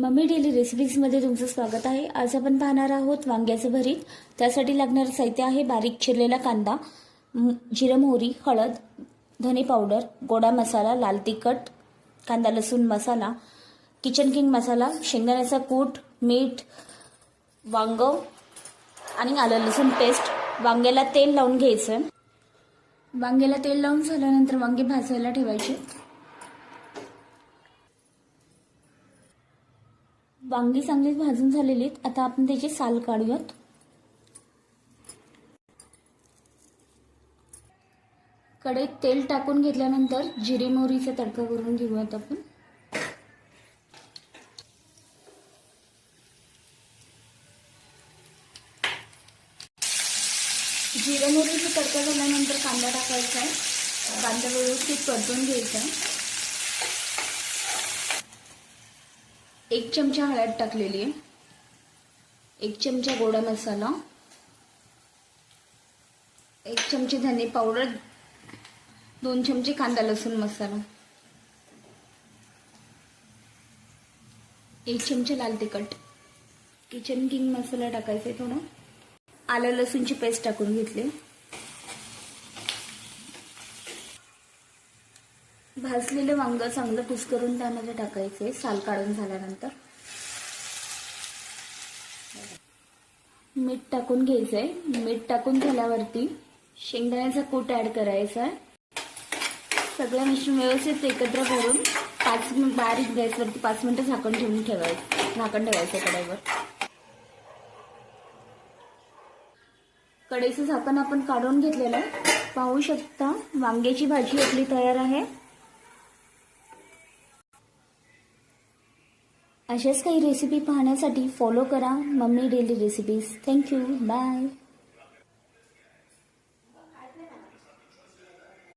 Mummy daily रेसिपीजमध्ये तुमचं स्वागत आहे. आज आपण पाहणार आहोत वांग्याचं भरीत. त्यासाठी लागणारं साहित्य आहे बारीक चिरलेला कांदा जिरं मोहरी हळद धने पावडर गोडा मसाला लाल तिखट कांदा लसूण मसाला किचन किंग मसाला शेंगदाण्याचा कूट मीठ वांग आणि आलं लसूण पेस्ट वांग्याला तेल लावून घ्यायचं. वांग्याला तेल लावून झाल्यानंतर वांगे भाजायला ठेवायचे. वांगी चांगलीच भाजून झालेली आहेत. आता आपण त्याचे साल काढूयात. कढईत तेल टाकून घेतल्यानंतर जिरे मोहरीचा तडका करून घेऊयात आपण. जिरे मोहरीचा तडका झाल्यानंतर कांदा टाकायचा आहे. कांदा व्यवस्थित परतून घ्यायचा आहे. एक चमचा हळद टाकलेली आहे. एक चमचा गोडा मसाला. एक चमचे धने पावडर. दोन चमचे कांदा लसूण मसाला. एक चमचा लाल तिखट. किचन किंग मसाला टाकायचा आहे थोडा. आलं लसूणची पेस्ट टाकून घेतली. भाजलेलं वांग चांगलं कुसकरून त्यामध्ये टाकायचे साल काढून झाल्यानंतर. मीठ टाकून घ्यायचंय. मीठ टाकून झाल्यावरती शेंगदाण्याचा कूट ऍड करायचा आहे. सगळं मिश्रण व्यवस्थित एकत्र करून पाच बारीक गॅसवरती पाच मिनिटं झाकण ठेवून ठेवायचं. झाकण ठेवायचं कढईवर. कढईचं झाकण आपण काढून घेतलेलं आहे. पाहू शकता वांग्याची भाजी आपली तयार आहे. अशाच काही रेसिपी पाहण्यासाठी फॉलो करा. Mummy daily recipes thank you bye